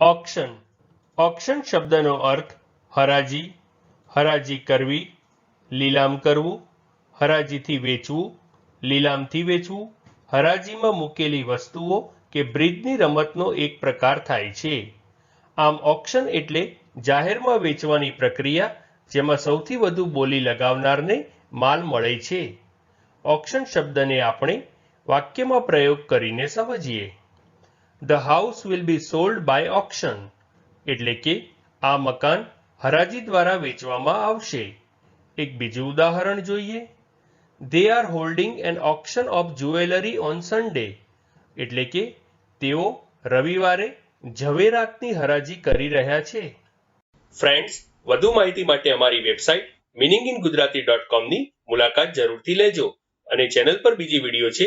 Auction auction શબ્દનો અર્થ હરાજી હરાજી કરવી, લીલામ કરવું, હરાજીથી વેચવું, લીલામથી વેચવું, હરાજીમાં મૂકેલી વસ્તુઓ કે બ્રિજની રમતનો એક પ્રકાર થાય છે. આમ ઓક્શન એટલે જાહેરમાં વેચવાની પ્રક્રિયા જેમાં સૌથી વધુ બોલી લગાવનારને માલ મળે છે. ઓક્શન શબ્દને આપણે વાક્યમાં પ્રયોગ કરીને સમજીએ. The house will be sold by auction એટલે કે આ મકાન હરાજી દ્વારા વેચવામાં આવશે. એક બીજું ઉદાહરણ જોઈએ. They are holding an auction of jewellery on Sunday એટલે કે તેઓ રવિવારે ઝવેરાતની હરાજી કરી રહ્યા છે. ફ્રેન્ડ્સ વધુ માહિતી માટે અમારી website meaning in Gujarati dot કોમની મુલાકાત જરૂરથી લેજો અને ચેનલ પર બીજી વીડિયો છે